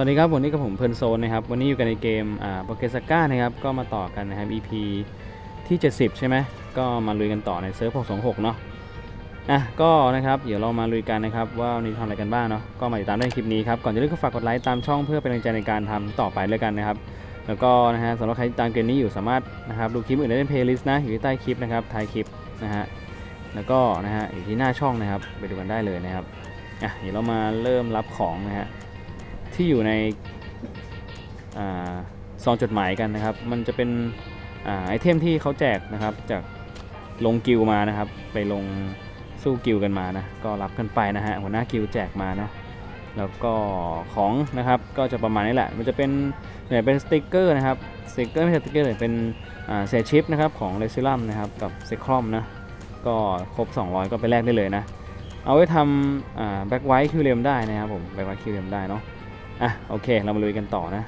วัสดีครับวันนี้กับผมเพลินโซนนะครับวันนี้อยู่กันในเกมอ่าโปเกสก้านะครับก็มาต่อกันนะครับ EP ที่ 70 ใช่ไหมก็มาลุยกันต่อในเซิร์ฟ626 เนาะอะก็นะครับเดี๋ยวเรามาลุยกันนะครับว่าวันนี้ทำอะไรกันบ้างเนาะก็มาติดตามได้ในคลิปนี้ครับก่อนจะเริ่มก็ฝากกดไลค์ตามช่องเพื่อเป็นกำลังใจในการทำต่อไปเลยกันนะครับแล้วก็นะฮะสำหรับใครที่ตามเกมนี้อยู่สามารถนะครับดูคลิปอื่นได้ในเพลย์ลิสต์นะอยู่ที่ใต้คลิปนะครับท้ายคลิปนะฮะแล้วก็นะฮะอยู่ที่หน้าช่องนะครับไปดูกันได้เลยนะครับอะเดี๋ยวเรามาเริ่มรับของนะฮะ ที่อยู่ในอซองจดหมายกันนะครับ มันจะเป็นอไอเทมที่เขาแจกนะครับ จากลงกิลมานะครับ ไปลงสู้กิลกันมานะ ก็รับกันไปนะฮะ หัวหน้ากิลแจกมาเนาะ แล้วก็ของนะครับ ก็จะประมาณนี้แหละ มันจะเป็นเนี่ยเป็นสติกเกอร์นะครับ สติกเกอร์ไม่ใช่สติกเกอร์เลยเป็นเศษชิปนะครับของเรซิลัมนะครับกับเซครอมนะ ก็ครบ 200 ก็ไปแลกได้เลยนะ เอาไว้ทำแบ็กไวท์คิวเลมได้นะครับผม แบ็กไวท์คิวเลมได้เนาะ อะโอเคเรามาลุยกันต่อนะ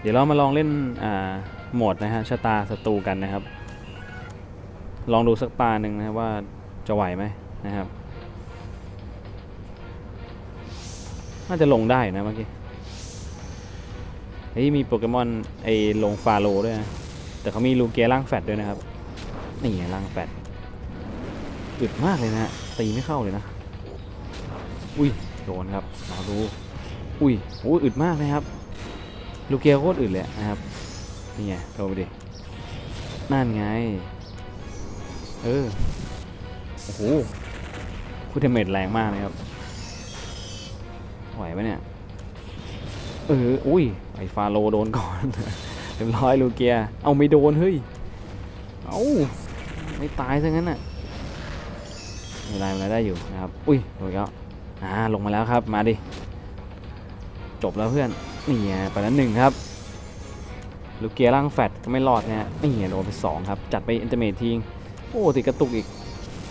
เดี๋ยวเรามาลองเล่นอ่าโหมดนะฮะชะตาศัตรูกันนะครับ ลองดูสักตาหนึ่งนะว่าจะไหวไหมนะครับน่าจะลงได้นะเมื่อกี้เฮ้ยมีโปเกมอนไอ้ลงฟาโลด้วยนะ แต่เขามีลูเกียร่างแฟดด้วยนะครับ นี่ไงร่างแฟดอึดมากเลยนะฮะตีไม่เข้าเลยนะ อุ้ยโดนครับรอดู อุ้ยโอ้ยอึดมากนะครับ ลูกเกียร์โคตรอึดเลยนะครับ นี่ไงโดนไปดิ นั่นไง เออ โอ้โหคูเทเมตแรงมากนะครับ ไหวไหมเนี่ย เออ อุ้ย ไอฟาโลโดนก่อน เรียบร้อยลูเกีย เอาไม่โดน เฮ้ย เอาไม่ตายซะงั้นน่ะไม่เป็นไรไม่เป็นไรได้อยู่นะครับ อุ้ยโดนแล้วอ่า ลงมาแล้วครับ มาดิ จบแล้วเพื่อนนี่ไงไปแล้วหนึ่งครับลูกเกียร์ร่างแฟตก็ไม่รอดนะฮะนี่ไงโดนไปสองครับ จัดไปอินเตอร์เมททิ้งโอ้ติดกระตุกอีก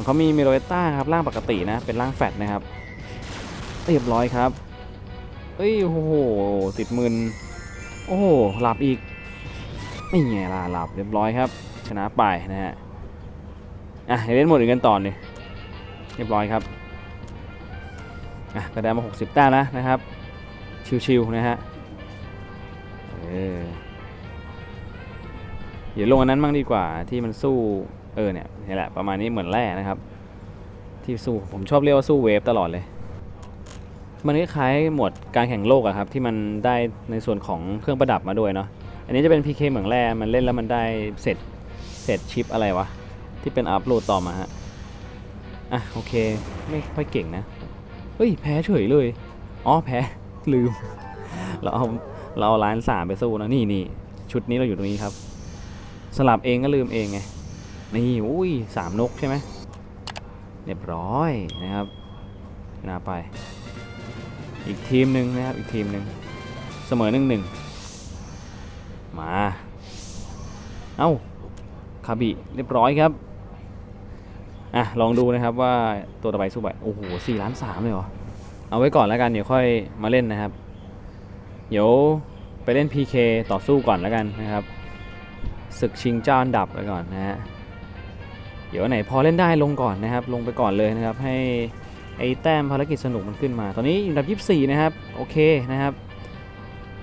เขามีเมโลเอต้าครับร่างปกตินะ เป็นร่างแฟตนะครับเรียบร้อยครับเอ้ยโอ้โหติดมืนโอ้โหหลับอีกนี่ไงล่ะหลับเรียบร้อยครับ ชนะไปนะฮะอะเล่นหมดอีกกันต่อนี่เรียบร้อยครับอะก็ได้มา 60แต้มแล้วนะครับ ชิวๆนะฮะเออเดี๋ยวลงอันนั้นมั่งดีกว่าที่มันสู้เออเนี่ยนี่แหละประมาณนี้เหมือนแร่นะครับ ที่สู้ผมชอบเรียกว่าสู้เวฟตลอดเลย มันคล้ายๆหมวดการแข่งโลกอะครับที่มันได้ในส่วนของเครื่องประดับมาด้วยเนาะอันนี้จะเป็น PK เหมืองแร่มันเล่นแล้วมันได้เสร็จเสร็จชิปอะไรวะที่เป็นอัพโหลดต่อมาฮะอะโอเคไม่ค่อยเก่งนะเฮ้ยแพ้เฉยเลยอ๋อแพ้ ลืม เราเอาเราเอาล้านสามไปสู้นะนี่นี่ชุดนี้เราอยู่ตรงนี้ครับ สลับเองก็ลืมเองไงนี่อุ้ยสามนกใช่ไหมเรียบร้อยนะครับชนะไป อีกทีมหนึ่งนะครับอีกทีมหนึ่งเสมอหนึ่งหนึ่งมาเอ้าคาบิเรียบร้อยครับอะลองดูนะครับว่าตัวต่อไปสู้ไปโอ้โหสี่ล้านสามเลยเหรอ เอาไว้ก่อนแล้วกันเดี๋ยวค่อยมาเล่นนะครับ เดี๋ยวไปเล่น PK ต่อสู้ก่อนแล้วกันนะครับศึกชิงเจ้าอันดับไปก่อนนะฮะเดี๋ยวไหนพอเล่นได้ลงก่อนนะครับ ลงไปก่อนเลยนะครับ ให้ไอ้แต้มภารกิจสนุกมันขึ้นมา ตอนนี้อันดับ 24 นะครับ โอเคนะครับ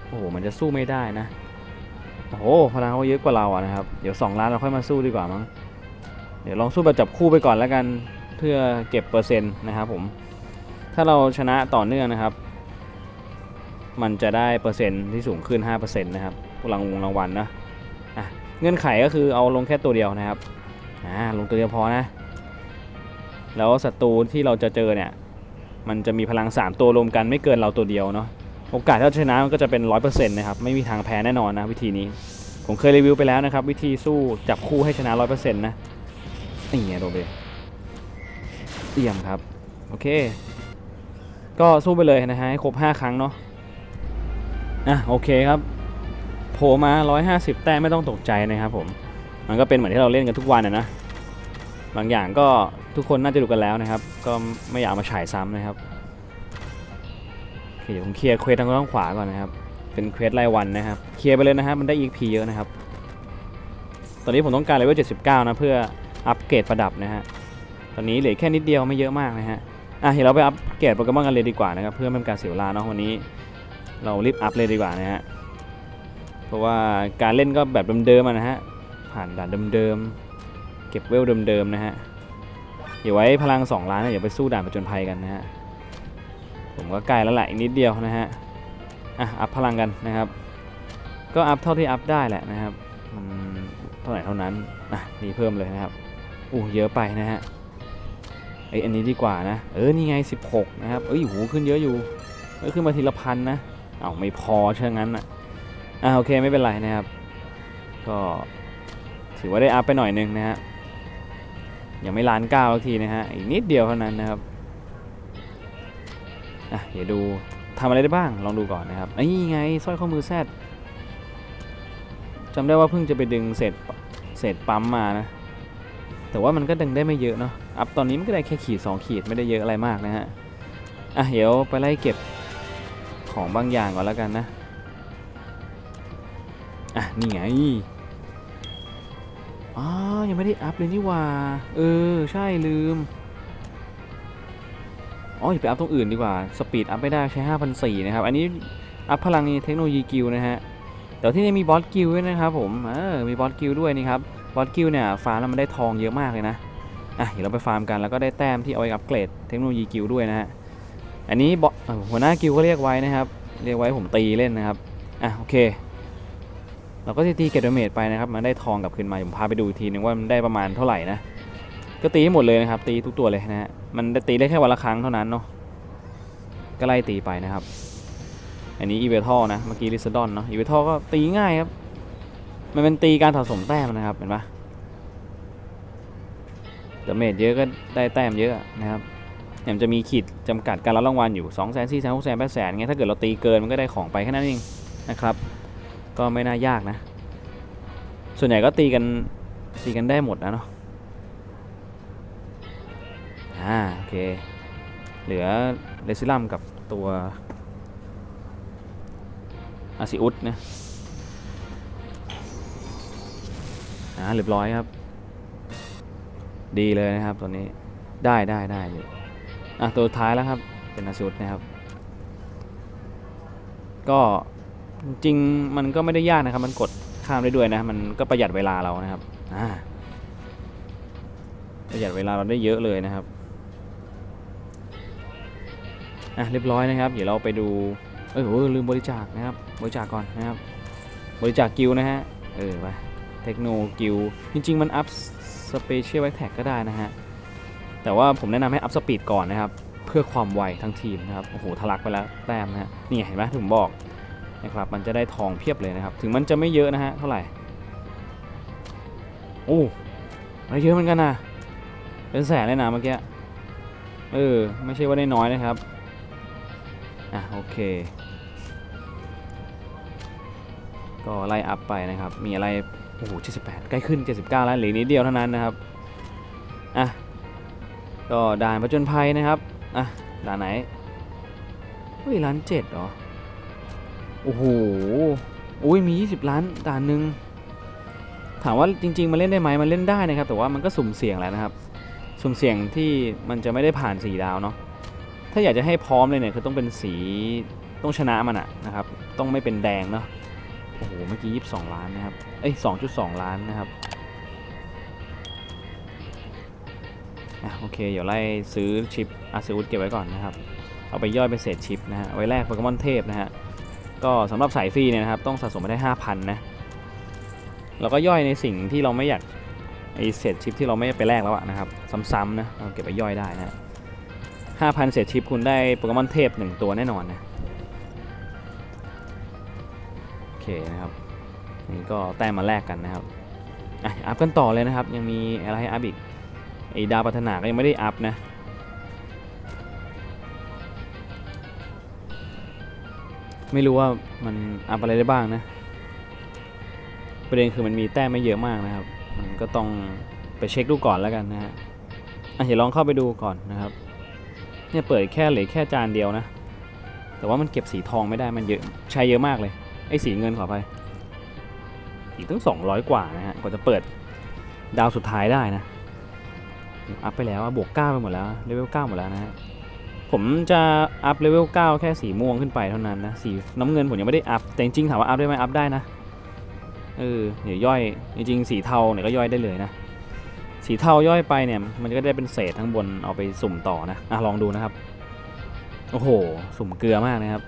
โอ้โหมันจะสู้ไม่ได้นะโอ้โหพลังเขาเยอะกว่าเราอะนะครับเดี๋ยว 2 ล้านเราค่อยมาสู้ดีกว่ามั้งเดี๋ยวลองสู้แบบจับคู่ไปก่อนแล้วกันเพื่อเก็บเปอร์เซ็นต์นะครับผม ถ้าเราชนะต่อเนื่องนะครับ มันจะได้เปอร์เซ็นต์ที่สูงขึ้น 5%นะครับพลังวงรางวัลนะอะเงื่อนไขก็คือเอาลงแค่ตัวเดียวนะครับอ่าลงตัวเดียวพอนะ แล้วศัตรูที่เราจะเจอเนี่ย มันจะมีพลัง 3 ตัวรวมกันไม่เกินเราตัวเดียวเนาะโอกาสที่เราชนะมันก็จะเป็น 100%นะครับไม่มีทางแพ้แน่นอนนะวิธีนี้ ผมเคยรีวิวไปแล้วนะครับ วิธีสู้จับคู่ให้ชนะ 100%นะนี่ไงโดเบเยี่ยมครับ โอเค ก็สู้ไปเลยนะฮะให้ครบ 5 ครั้งเนาะอะโอเคครับโผล่มา 150 แต้มไม่ต้องตกใจนะครับผม มันก็เป็นเหมือนที่เราเล่นกันทุกวันนะนะบางอย่างก็ทุกคนน่าจะดูกันแล้วนะครับ ก็ไม่อยากมาฉายซ้ำนะครับโอเคเดี๋ยวผมเคลียร์เควสทางด้านขวาก่อนนะครับ เป็นเควสรายวันนะครับ เคลียร์ไปเลยนะครับ มันได้ EP เยอะนะครับ ตอนนี้ผมต้องการเลเวล 79 นะ เพื่ออัปเกรดประดับนะฮะ ตอนนี้เหลือแค่นิดเดียวไม่เยอะมากนะฮะ อะเดี๋ยวเราไปอัปเกรดโปเกมอนกันเลยดีกว่านะครับ เพื่อไม่เป็นการเสียเวลาเนาะวันนี้ เรารีบอัพเลยดีกว่านะฮะเพราะว่าการเล่นก็แบบเดิมๆนะฮะผ่านด่านเดิมๆเก็บเวลเดิมๆนะฮะเดี๋ยวไว้พลัง 2 ล้านนะเดี๋ยวไปสู้ด่านประจนภัยกันนะฮะผมก็ใกล้แล้วแหละอีกนิดเดียวนะฮะอะอัพพลังกันนะครับ ก็อัพเท่าที่อัพได้แหละนะครับเท่าไหร่เท่านั้นอะนี่เพิ่มเลยนะครับอู้เยอะไปนะฮะ ไออันนี้ดีกว่านะ เออ นี่ไง 16 นะครับ เอ้ยหูขึ้นเยอะอยู่เอ้ยขึ้นมาทีละพันนะ เอ้าไม่พอเช่นงั้นอะอะโอเคไม่เป็นไรนะครับ ก็ถือว่าได้อัพไปหน่อยนึงนะฮะ ยังไม่ล้านเก้าทีนะฮะ อีกนิดเดียวเท่านั้นนะครับอะเดี๋ยวดูทำอะไรได้บ้าง ลองดูก่อนนะครับไอ้นี่ไงสร้อยข้อมือแซดจำได้ว่าเพิ่งจะไปดึงเศษเศษปั๊มมานะ แต่ว่ามันก็ดึงได้ไม่เยอะเนาะ อัพตอนนี้มันก็ได้แค่ขีด 2 ขีดไม่ได้เยอะอะไรมากนะฮะ อะเดี๋ยวไปไล่เก็บของบางอย่างก่อนแล้วกันนะ อะนี่ไง อ๋อ ยังไม่ได้อัพเลยนี่ว่า เออ ใช่ลืม อ๋ออย่าไปอัพตรงอื่นดีกว่า สปีดอัพไม่ได้ใช้5,004นะครับ อันนี้อัพพลังเทคโนโลยีกิลนะฮะแต่ที่นี่มีบอสกิลด้วยนะครับผม เออ มีบอสกิลด้วยนี่ครับ บอสกิลเนี่ยฟาร์มแล้วมันได้ทองเยอะมากเลยนะอะเดี๋ยวเราไปฟาร์มกันแล้วก็ได้แต้มที่เอาไว้อัปเกรดเทคโนโลยีกิลด้วยนะฮะอันนี้บอหัวหน้ากิลก็เรียกไว้นะครับ เรียกไว้ผมตีเล่นนะครับอะโอเค เราก็จะตีเกตเดเมจไปนะครับ มันได้ทองกลับคืนมาผมพาไปดูอีกทีนึงว่ามันได้ประมาณเท่าไหร่นะก็ตีให้หมดเลยนะครับ ตีทุกตัวเลยนะฮะมันตีได้แค่วันละครั้งเท่านั้นเนาะก็ไล่ตีไปนะครับ อันนี้อีเวทอลนะเมื่อกี้ลิซดอนเนาะอีเวทอลก็ตีง่ายครับ มันเป็นตีการสะสมแต้มนะครับเห็นปะดาเมจเยอะก็ได้แต้มเยอะนะครับเนี่ยมันจะมีขีดจำกัดการรับรางวัลอยู่2 0 0 0 0 0 4 0 0 0 0 6 0 0 0 0 8 0 0 0เงี้ยถ้าเกิดเราตีเกินมันก็ได้ของไปแค่นั้นเองนะครับ ก็ไม่น่ายากนะ ส่วนใหญ่ก็ตีกันตีกันได้หมดนะเนาะอ่าโอเค เหลือเรซิลัมกับตัวอาซิอุสนะ อ่าเรียบร้อยครับ ดีเลยนะครับตัวนี้ได้ได้ได้อยู่อะตัวท้ายแล้วครับเป็นอาซิอุสนะครับ ก็จริงมันก็ไม่ได้ยากนะครับ มันกดข้ามได้ด้วยนะมันก็ประหยัดเวลาเรานะครับอ่าประหยัดเวลาเราได้เยอะเลยนะครับอะเรียบร้อยนะครับ เดี๋ยวเราไปดูเออโอ้ลืมบริจาคนะครับ บริจาคก่อนนะครับ บริจาคกิลด์นะฮะเออไป เทคโนกิลจริง ๆ มันอัพสเปเชียลแบ็คแท็กก็ได้นะฮะ แต่ว่าผมแนะนำให้อัพสปีดก่อนนะครับ เพื่อความไวทั้งทีมนะครับ โอ้โหทะลักไปแล้วแต้มนะฮะ นี่เห็นไหมที่ผมบอกนะครับ มันจะได้ทองเพียบเลยนะครับ ถึงมันจะไม่เยอะนะฮะ เท่าไหร่ โอ้ได้เยอะเหมือนกันนะเป็นแสนเลยนะเมื่อกี้ เออ ไม่ใช่ว่าได้น้อยนะครับ อะโอเค ก็ไล่อัพไปนะครับ มีอะไร โอ้โห78 ใกล้ขึ้น 79 แล้วเหลือนิดเดียวเท่านั้นนะครับ อะ ก็ด่านประจนภัยนะครับ อะ ด่านไหน เฮ้ยล้านเจ็ดเหรอ โอ้โหอุ้ยมี 20 ล้านด่านหนึ่งถามว่าจริง ๆ มันเล่นได้ไหมมันเล่นได้นะครับ แต่ว่ามันก็สุ่มเสี่ยงแหล้วนะครับ สุ่มเสี่ยงที่มันจะไม่ได้ผ่าน 4 ดาวเนาะ ถ้าอยากจะให้พร้อมเลยเนี่ยคือต้องเป็นสีต้องชนะมันอะนะครับ ต้องไม่เป็นแดงเนาะ โอ้โห เมื่อกี้ 22 ล้านนะครับ เอ้ย 2.2 ล้านนะครับอะโอเค เดี๋ยวไล่ซื้อชิปอาซูดเก็บไว้ก่อนนะครับ เอาไปย่อยเป็นเศษชิปนะฮะ ไว้แลกโปเกมอนเทพนะฮะ ก็สำหรับสายฟรีเนี่ยนะครับ ต้องสะสมมาได้ 5,000 นะ แล้วก็ย่อยในสิ่งที่เราไม่อยากไอเศษชิปที่เราไม่ไปแลกแล้วอะนะครับซ้ำๆนะเราเก็บไปย่อยได้นะฮะ5,000เศษชิปคุณได้โปเกมอนเทพ1ตัวแน่นอนนะ นะครับนี่ก็แต้มมาแลกกันนะครับอะอัพกันต่อเลยนะครับ ยังมีอะไรให้อัพอีกไอดาวพัฒนาก็ยังไม่ได้อัพนะไม่รู้ว่ามันอัพอะไรได้บ้างนะประเด็นคือมันมีแต้มไม่เยอะมากนะครับ มันก็ต้องไปเช็คดูก่อนแล้วกันนะฮะอะเดี๋ยวลองเข้าไปดูก่อนนะครับ เนี่ยเปิดแค่เหลือแค่จานเดียวนะ แต่ว่ามันเก็บสีทองไม่ได้มันเยอะใช้เยอะมากเลย ไอ้สีเงินขอไป อีกตั้ง 200 กว่านะฮะกว่าจะเปิดดาวสุดท้ายได้นะ อัพไปแล้วอะบวก9ไปหมดแล้วเลเวล9หมดแล้วนะฮะผมจะอัพเลเวล9แค่สีม่วงขึ้นไปเท่านั้นนะสีน้ำเงินผมยังไม่ได้อัพแต่จริงๆถามว่าอัพได้ไหมอัพได้นะเออเดี๋ยวย่อยจริงๆสีเทาเนี่ยก็ย่อยได้เลยนะสีเทาย่อยไปเนี่ยมันก็ได้เป็นเศษทั้งบนเอาไปสุ่มต่อนะอะลองดูนะครับโอ้โห สุ่มเกลือมากนะครับ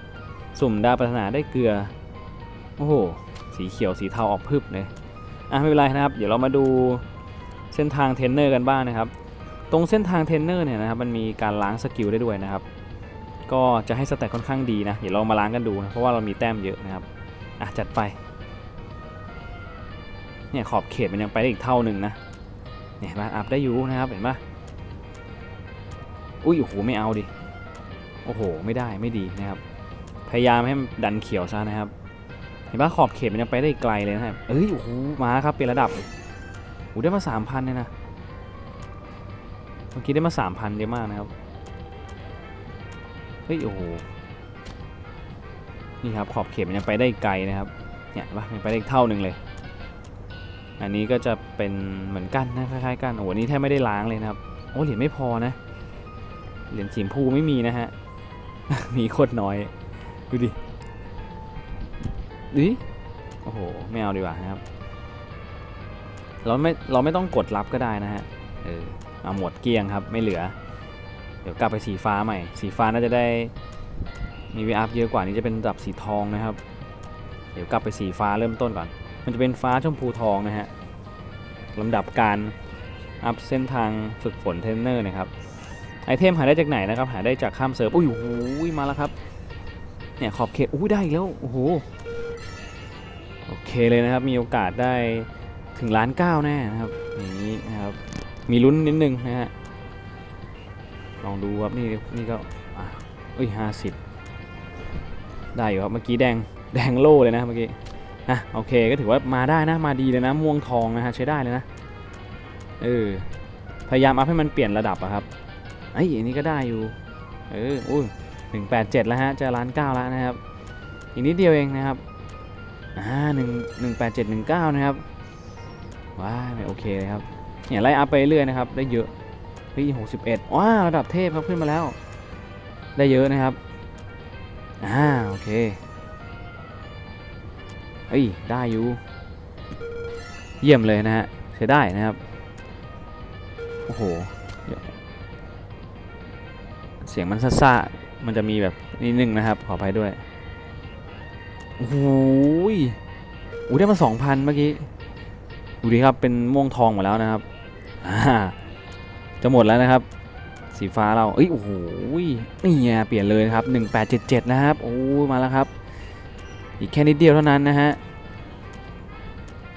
สุ่มดาวปรารถนาได้เกลือ โอ้โห สีเขียวสีเทาออกพึบเลย อะไม่เป็นไรนะครับ เดี๋ยวเรามาดูเส้นทางเทรนเนอร์กันบ้างนะครับ ตรงเส้นทางเทรนเนอร์เนี่ยนะครับมันมีการล้างสกิลได้ด้วยนะครับ ก็จะให้สแต็กค่อนข้างดีนะ เดี๋ยวเรามาล้างกันดูนะ เพราะว่าเรามีแต้มเยอะนะครับ อะจัดไป เนี่ยขอบเขตมันยังไปได้อีกเท่าหนึ่งนะ เนี่ยมาอัพได้อยู่นะครับเห็นปะอุ้ยโอ้โหไม่เอาดิ โอ้โห ไม่ได้ไม่ดีนะครับ พยายามให้มันดันเขียวซะนะครับ เห็นปะขอบเขตมันยังไปได้กไกลเลยนะครับเอ้ยโอ้โหมาครับเป็นระดับโอ้ได้มาสามพันเลยนะเมื่อกี้ได้มาสามพันเยอะมากนะครับเฮ้ยโอ้โหนี่ครับขอบเขตมันยังไปได้ไกลนะครับเนี่ยปะมันไปได้เท่าหนึ่งเลย อันนี้ก็จะเป็นเหมือนกันนะคล้ายๆกันโอ้โหนี่แทบไม่ได้ล้างเลยนะครับโอ้เหรียญไม่พอนะเหรียญสีมพูไม่มีนะฮะมีโคตรน้อยดูดิ ดิโอ้โห ไม่เอาดีกว่านะครับ เราไม่ เราไม่ต้องกดรับก็ได้นะฮะ เออ เอาหมดเกลี้ยงครับ ไม่เหลือ เดี๋ยวกลับไปสีฟ้าใหม่ สีฟ้าน่าจะได้ มีวีอัพเยอะกว่านี้จะเป็นดับสีทองนะครับ เดี๋ยวกลับไปสีฟ้าเริ่มต้นก่อน มันจะเป็นฟ้าชมพูทองนะฮะลำดับการอัพเส้นทางฝึกฝนเทรนเนอร์นะครับ ไอเทมหาได้จากไหนนะครับ หาได้จากข้ามเซิร์ฟ อุ้ยโอ้โหมาแล้วครับ เนี่ยขอบเขต อุ้ยได้อีกแล้ว โอ้โห โอเคเลยนะครับ มีโอกาสได้ถึงล้านเก้าแน่นะครับอย่างนี้นะครับ มีลุ้นนิดนึงนะฮะลองดูครับนี่นี่ก็อะเอ้ยห้าสิบได้อยู่ครับเมื่อกี้แดงแดงโล่เลยนะเมื่อกี้อะโอเคก็ถือว่ามาได้นะมาดีเลยนะม่วงทองนะฮะใช้ได้เลยนะเออพยายามอัพให้มันเปลี่ยนระดับอะครับไอ้ยอันนี้ก็ได้อยู่เอออุ้ยหนึ่งแปดเจ็ดแล้วฮะจะล้านเก้าแล้วนะครับอีกนิดเดียวเองนะครับ อ่าหนึ่งหนึ่งแปดเจ็ดหนึ่งเก้านะครับ ว้าไม่โอเคเลยครับ เนี่ยไล่อัพไปเรื่อยนะครับ ได้เยอะพี่หกสิบเอ็ดว้าระดับเทพครับขึ้นมาแล้ว ได้เยอะนะครับ อ่าโอเค เฮ้ยได้อยู่ เยี่ยมเลยนะฮะใช้ได้นะครับ โอ้โหเดี๋ยวเสียงมันซ่าๆมันจะมีแบบนิดนึงนะครับ ขออภัยด้วย โอ้โหอู้ได้มาสองพันเมื่อกี้ ดูดิครับ เป็นม่วงทองหมดแล้วนะครับอ่าจะหมดแล้วนะครับ สีฟ้าเรา เอ้ย โอ้โห นี่ไงเปลี่ยนเลยนะครับ 1877 นะครับ โอ้ยมาแล้วครับ อีกแค่นิดเดียวเท่านั้นนะฮะ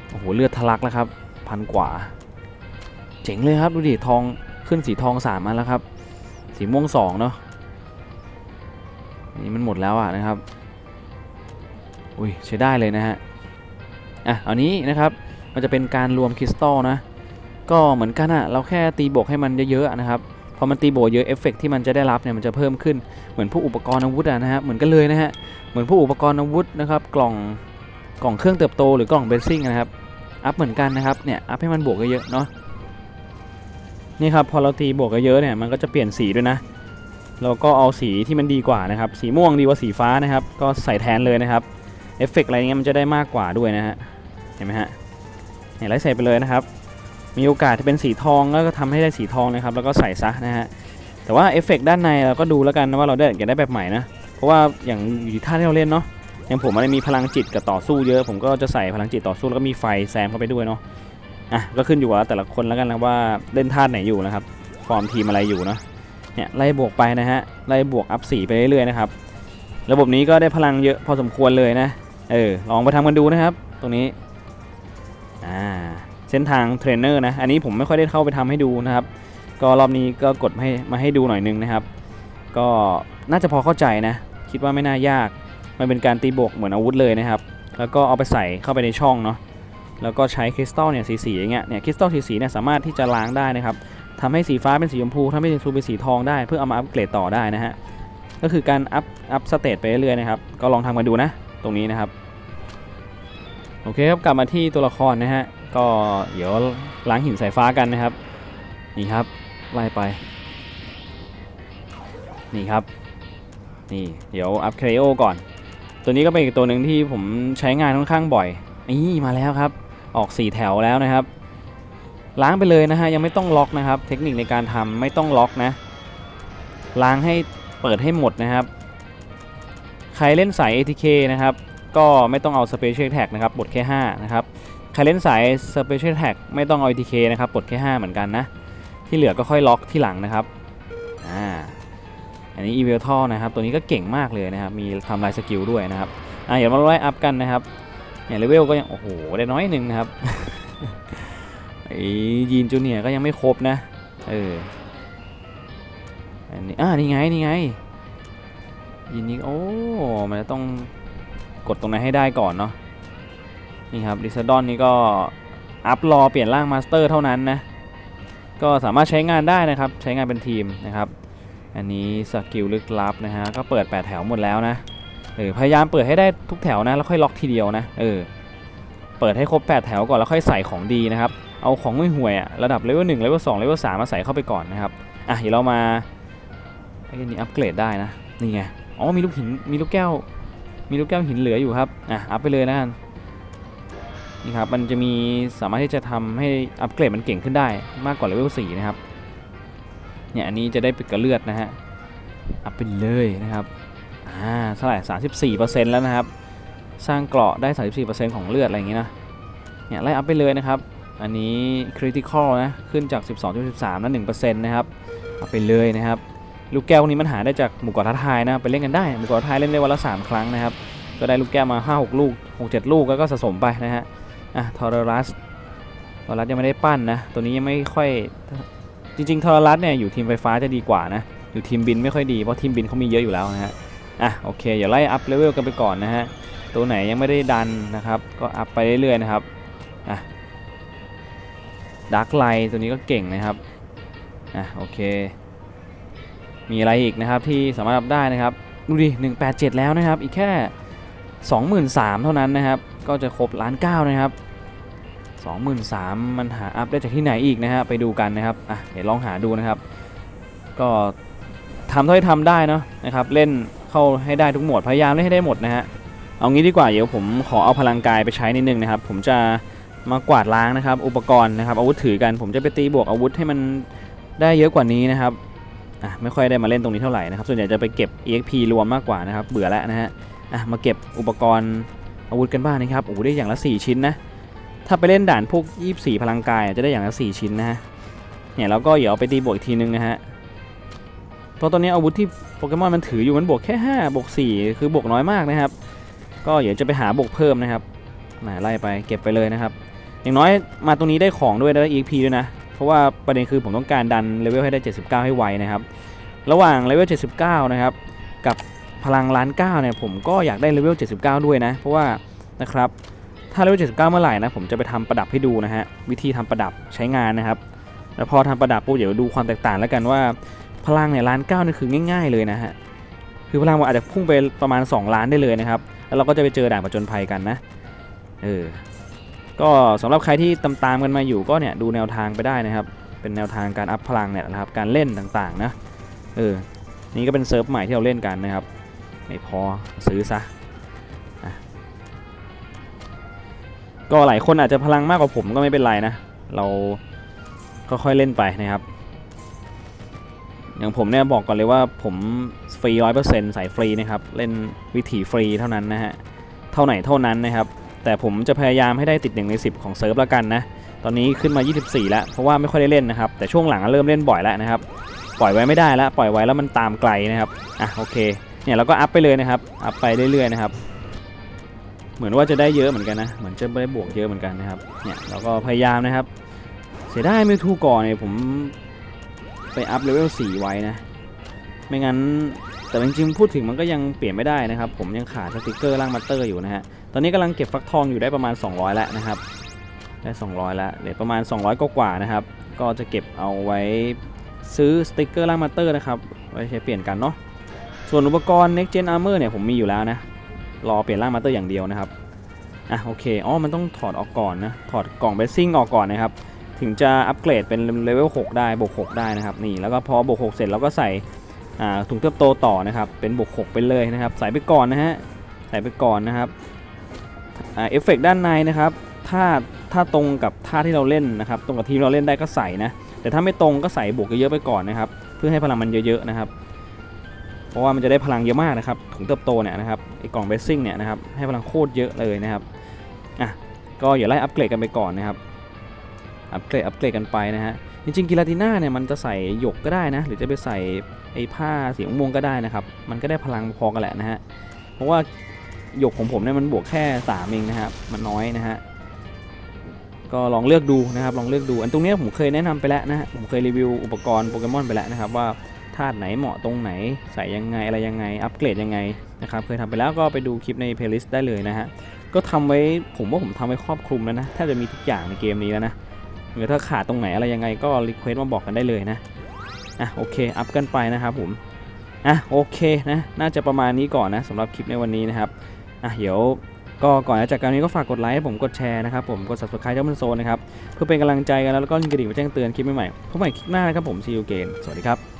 โอ้โห เลือดทะลักแล้วครับ พันกว่า เจ๋งเลยครับ ดูดิ ทองขึ้นสีทองสามมาแล้วครับ สีม่วงสองเนาะ นี่มันหมดแล้วอะนะครับ อุ้ยใช้ได้เลยนะฮะอะเอานี้นะครับมันจะเป็นการรวมคริสตัลนะ ก็เหมือนกันอะเราแค่ตีบวกให้มันเยอะๆนะครับพอมันตีบวกเยอะเอฟเฟกที่มันจะได้รับเนี่ยมันจะเพิ่มขึ้นเหมือนพวกอุปกรณ์อาวุธอะนะฮะเหมือนกันเลยนะฮะเหมือนพวกอุปกรณ์อาวุธนะครับกล่องกล่องเครื่องเติบโตหรือกล่องเบสซิ่งนะครับอัพเหมือนกันนะครับเนี่ยอัพให้มันบวกเยอะๆเนาะนี่ครับพอเราตีบวกเยอะเนี่ยมันก็จะเปลี่ยนสีด้วยนะเราก็เอาสีที่มันดีกว่านะครับ สีม่วงดีกว่าสีฟ้านะครับ ก็ใส่แทนเลยนะครับ เอฟเฟกอะไรเงี้ยมันจะได้มากกว่าด้วยนะฮะเห็นไหมฮะเนี่ยไล่ใส่ไปเลยนะครับ มีโอกาสที่เป็นสีทองแล้วก็ทำให้ได้สีทองนะครับแล้วก็ใส่ซะนะฮะแต่ว่าเอฟเฟกด้านในเราก็ดูแล้วกันนะว่าเราได้อยากได้แบบใหม่นะเพราะว่าอย่างอยู่ที่ท่าที่เราเล่นเนาะอย่างผมมันมีพลังจิตกับต่อสู้เยอะ ผมก็จะใส่พลังจิตต่อสู้แล้วก็มีไฟแซมเข้าไปด้วยเนาะอะก็ขึ้นอยู่กับแต่ละคนแล้วกันนะว่าเล่นท่าไหนอยู่นะครับฟอร์มทีมอะไรอยู่เนาะเนี่ยไล่บวกไปนะฮะไล่บวกอัพสีไปเรื่อยๆนะครับระบบนี้ก็ได้พลังเยอะพอสมควรเลยนะ เออลองไปทำกันดูนะครับ ตรงนี้อ่าเส้นทางเทรนเนอร์นะอันนี้ผมไม่ค่อยได้เข้าไปทำให้ดูนะครับ ก็รอบนี้ก็กดให้มาให้ดูหน่อยนึงนะครับ ก็น่าจะพอเข้าใจนะ คิดว่าไม่น่ายากมันเป็นการตีบวกเหมือนอาวุธเลยนะครับ แล้วก็เอาไปใส่เข้าไปในช่องเนาะแล้วก็ใช้คริสตัลเนี่ยสีๆอย่างเงี้ยเนี่ยคริสตัลสีๆเนี่ยสามารถที่จะล้างได้นะครับทำให้สีฟ้าเป็นสีชมพูทำให้สีชมพูเป็นสีทองได้เพื่อเอามาอัปเกรดต่อได้นะฮะก็คือการอัพอัพสเตตไปเรื่อยๆนะครับก็ลองทำกันดูนะ ตรงนี้นะครับ โอเคครับกลับมาที่ตัวละครนะฮะก็เดี๋ยวล้างหินสายฟ้ากันนะครับ นี่ครับไล่ไป นี่ครับ นี่เดี๋ยวอัพเครโอก่อน ตัวนี้ก็เป็นอีกตัวหนึ่งที่ผมใช้งานค่อนข้างบ่อยนี่มาแล้วครับ ออก 4 แถวแล้วนะครับ ล้างไปเลยนะฮะยังไม่ต้องล็อกนะครับ เทคนิคในการทำไม่ต้องล็อกนะล้างให้เปิดให้หมดนะครับ ใครเล่นสาย ATK นะครับ ก็ไม่ต้องเอา Special Tag นะครับ บทแค่ 5 นะครับ ใครเล่นสาย Special Tag ไม่ต้องเอา ATK นะครับ บทแค่ 5 เหมือนกันนะ ที่เหลือก็ค่อยล็อกที่หลังนะครับ อ่า อันนี้ e v i l t a l นะครับ ตัวนี้ก็เก่งมากเลยนะครับ มีทำลายสกิลด้วยนะครับ อะเดี๋ยวมาไล่อัพกันนะครับเนี่ยเลเวลก็ยัง โอ้โห ได้น้อยหนึ่งนะครับไอ้ยีนจูเนียก็ยังไม่ครบนะ เออ อันนี้ อ่านี่ไง นี่ไง ยีนนี้โอ้ มันจะต้องกดตรงนั้นให้ได้ก่อนเนาะ นี่ครับดิซดอนนี่ก็อัพรอเปลี่ยนร่างมาสเตอร์เท่านั้นนะ ก็สามารถใช้งานได้นะครับ ใช้งานเป็นทีมนะครับ อันนี้สกิลลึกลับนะฮะ ก็เปิด 8 แถวหมดแล้วนะเออพยายามเปิดให้ได้ทุกแถวนะ แล้วค่อยล็อกทีเดียวนะ เออ เปิดให้ครบ 8 แถวก่อนแล้วค่อยใส่ของดีนะครับ เอาของไม่ห่วยๆอะระดับเลเวล1เลเวล2เลเวล3มาใส่เข้าไปก่อนนะครับ อะเดี๋ยวเรามาไอ้นี่อัปเกรดได้นะ นี่ไง อ๋อมีลูกหินมีลูกแก้ว มีลูกแก้วหินเหลืออยู่ครับอะอัพไปเลยนะกันนี่ครับมันจะมีสามารถที่จะทำให้อัปเกรดมันเก่งขึ้นได้มากกว่าเลเวล4นะครับเนี่ยอันนี้จะได้ปิดกระเลือดนะฮะอัพไปเลยนะครับอ่าเท่าไหร่34%แล้วนะครับ สร้างเกราะได้34%ของเลือดอะไรอย่างงี้นะเนี่ยไล่อัพไปเลยนะครับ อันนี้ critical นะขึ้นจาก 12.13แล้ว1%นะครับเอาไปเลยนะครับ ลูกแก้วพวกนี้มันหาได้จากหมู่เกาะท้าทายนะไปเล่นกันได้หมู่เกาะท้าทายเล่นได้วันละ3ครั้งนะครับก็ได้ลูกแก้วมา 5-6 ลูก 6-7 ลูกแล้วก็สะสมไปนะฮะอะทอร์รัสทอร์รัสยังไม่ได้ปั้นนะตัวนี้ยังไม่ค่อยจริงๆทอร์รัสเนี่ยอยู่ทีมไฟฟ้าจะดีกว่านะอยู่ทีมบินไม่ค่อยดีเพราะทีมบินเขามีเยอะอยู่แล้วนะฮะอะโอเคอย่าไล่อัพเลเวลกันไปก่อนนะฮะตัวไหนยังไม่ได้ดันนะครับ ก็อัพไปเรื่อยๆนะครับอะดักไลตัวนี้ก็เก่งนะครับอะโอเค มีอะไรอีกนะครับที่สามารถอัพได้นะครับดูดิ187 แล้วนะครับ อีกแค่ 23,000 เท่านั้นนะครับ ก็จะครบล้านเก้านะครับ23,000มันหาอัพได้จากที่ไหนอีกนะฮะไปดูกันนะครับอะเดี๋ยวลองหาดูนะครับ ก็ทำเท่าที่ทำได้เนาะนะครับเล่นเข้าให้ได้ทุกหมดพยายามเล่นให้ได้หมดนะฮะเอางี้ดีกว่าเดี๋ยวผมขอเอาพลังกายไปใช้นิดนึงนะครับ ผมจะมากวาดล้างนะครับ อุปกรณ์นะครับอาวุธถือกันผมจะไปตีบวกอาวุธให้มันได้เยอะกว่านี้นะครับ อะไม่ค่อยได้มาเล่นตรงนี้เท่าไหร่นะครับส่วนใหญ่จะไปเก็บ EXP รวมมากกว่านะครับเบื่อแล้วนะฮะอะมาเก็บอุปกรณ์อาวุธกันบ้างนะครับโอ้โหได้อย่างละ 4 ชิ้นนะถ้าไปเล่นด่านพวก 24 พลังกายจะได้อย่างละ 4 ชิ้นนะฮะเนี่ยแล้วก็เดี๋ยวเอาไปตีบวกอีกทีนึงนะฮะเพราะตอนนี้อาวุธที่โปเกมอนมันถืออยู่มันบวกแค่5บวก4คือบวกน้อยมากนะครับ ก็เดี๋ยวจะไปหาบวกเพิ่มนะครับมาไล่ไปเก็บไปเลยนะครับ อย่างน้อยมาตรงนี้ได้ของด้วยได้ EXP ด้วยนะ เพราะว่าประเด็นคือผมต้องการดันเลเวลให้ได้ 79 ให้ไวนะครับ ระหว่างเลเวล 79 นะครับ กับพลังล้านเก้าเนี่ยผมก็อยากได้เลเวล 79 ด้วยนะ เพราะว่านะครับถ้าเลเวล 79 เมื่อไหร่นะผมจะไปทำประดับให้ดูนะฮะวิธีทำประดับใช้งานนะครับแล้วพอทำประดับปุ๊บเดี๋ยวดูความแตกต่างแล้วกันว่าพลังเนี่ยล้านเก้านี่คือง่าย ๆเลยนะฮะคือพลังมันอาจจะพุ่งไปประมาณ 2 ล้านได้เลยนะครับ แล้วเราก็จะไปเจอด่านผจญภัยกันนะเออ ก็สำหรับใครที่ตามตามกันมาอยู่ก็เนี่ยดูแนวทางไปได้นะครับ เป็นแนวทางการอัพพลังเนี่ยนะครับ การเล่นต่างๆนะ เออ นี่ก็เป็นเซิร์ฟใหม่ที่เราเล่นกันนะครับ ไม่พอซื้อซะอะก็หลายคนอาจจะพลังมากกว่าผมก็ไม่เป็นไรนะ เราค่อยๆเล่นไปนะครับ อย่างผมเนี่ยบอกก่อนเลยว่าผมฟรีร้อยเปอร์เซ็นต์สายฟรีนะครับ เล่นวิถีฟรีเท่านั้นนะฮะ เท่าไหนเท่านั้นนะครับ แต่ผมจะพยายามให้ได้ติดหนึ่งใน 10 ของเซิร์ฟแล้วกันนะ ตอนนี้ขึ้นมา 24 แล้ว เพราะว่าไม่ค่อยได้เล่นนะครับ แต่ช่วงหลังเริ่มเล่นบ่อยแล้วนะครับ ปล่อยไว้ไม่ได้แล้ว ปล่อยไว้แล้วมันตามไกลนะครับ อะโอเค เนี่ยเราก็อัพไปเลยนะครับ อัพไปเรื่อยๆนะครับ เหมือนว่าจะได้เยอะเหมือนกันนะ เหมือนจะได้บวกเยอะเหมือนกันนะครับ เนี่ยเราก็พยายามนะครับ เสียดายมิวทูก่อนเนี่ยผมไปอัพเลเวล4ไว้นะ ไม่งั้น แต่จริงๆพูดถึงมันก็ยังเปลี่ยนไม่ได้นะครับ ผมยังขาดสติกเกอร์ล่างมัตเตอร์อยู่นะฮะ ตอนนี้กำลังเก็บฟักทองอยู่ได้ประมาณ 200 แล้วนะครับ ได้ 200 แล้วเหลือประมาณ 200กว่านะครับ ก็จะเก็บเอาไว้ซื้อสติกเกอร์ล่างมัตเตอร์นะครับ ไว้ใช้เปลี่ยนกันเนาะ ส่วนอุปกรณ์ next gen armor เนี่ยผมมีอยู่แล้วนะ รอเปลี่ยนร่างมัตเตอร์อย่างเดียวนะครับ อะโอเค อ๋อ มันต้องถอดออกก่อนนะ ถอดกล่องเบสซิ่งออกก่อนนะครับ ถึงจะอัปเกรดเป็นเลเวล 6 ได้ บวก 6 ได้นะครับ นี่ แล้วก็พอบวก 6 เสร็จเราก็ใส่ ถุงเติบโตต่อนะครับ เป็นบวกหกไปเลยนะครับ ใส่ไปก่อนนะฮะ ใส่ไปก่อนนะครับเอฟเฟกต์ด้านในนะครับ ถ้าถ้าตรงกับท่าที่เราเล่นนะครับ ตรงกับทีมเราเล่นได้ก็ใส่นะ แต่ถ้าไม่ตรงก็ใส่บวกเยอะๆไปก่อนนะครับ เพื่อให้พลังมันเยอะๆนะครับ เพราะว่ามันจะได้พลังเยอะมากนะครับ ถุงเติบโตเนี่ยนะครับ ไอ้กล่องเบสซิ่งเนี่ยนะครับ ให้พลังโคตรเยอะเลยนะครับ อะ ก็อย่าไล่อัปเกรดกันไปก่อนนะครับ อัปเกรด อัปเกรดกันไปนะฮะ จริงๆกิลาติน่าเนี่ยมันจะใส่หยกก็ได้นะ หรือจะไปใส่ไอ้ผ้าสีม่วงก็ได้นะครับ มันก็ได้พลังพอกันแหละนะฮะ เพราะว่าหยกของผมเนี่ยมันบวกแค่3เองนะครับ มันน้อยนะฮะ ก็ลองเลือกดูนะครับ ลองเลือกดู อันตรงเนี้ยผมเคยแนะนำไปแล้วนะฮะ ผมเคยรีวิวอุปกรณ์โปเกมอนไปแล้วนะครับว่าธาตุไหนเหมาะตรงไหน ใส่ยังไงอะไรยังไง อัปเกรดยังไงนะครับ เคยทำไปแล้วก็ไปดูคลิปในเพลย์ลิสต์ได้เลยนะฮะ ก็ทำไว้ผมว่าผมทำไว้ครอบคลุมแล้วนะ แทบจะมีทุกอย่างในเกมนี้แล้วนะ หรือถ้าขาดตรงไหนอะไรยังไงก็รีเควสมาบอกกันได้เลยนะอะโอเคอัพกันไปนะครับผมอะโอเคนะน่าจะประมาณนี้ก่อนนะสำหรับคลิปในวันนี้นะครับอะเดี๋ยวก็ก่อนจะจากการนี้ก็ฝากกดไลค์ให้ผมกดแชร์นะครับผมกด subscribe เจ้ามันโซนนะครับเพื่อเป็นกำลังใจกันแล้วก็ยิงกระดิ่งมาแจ้งเตือนคลิปใหม่ๆพบใหม่คลิปหน้านะครับผมซีอูเกนสวัสดีครับ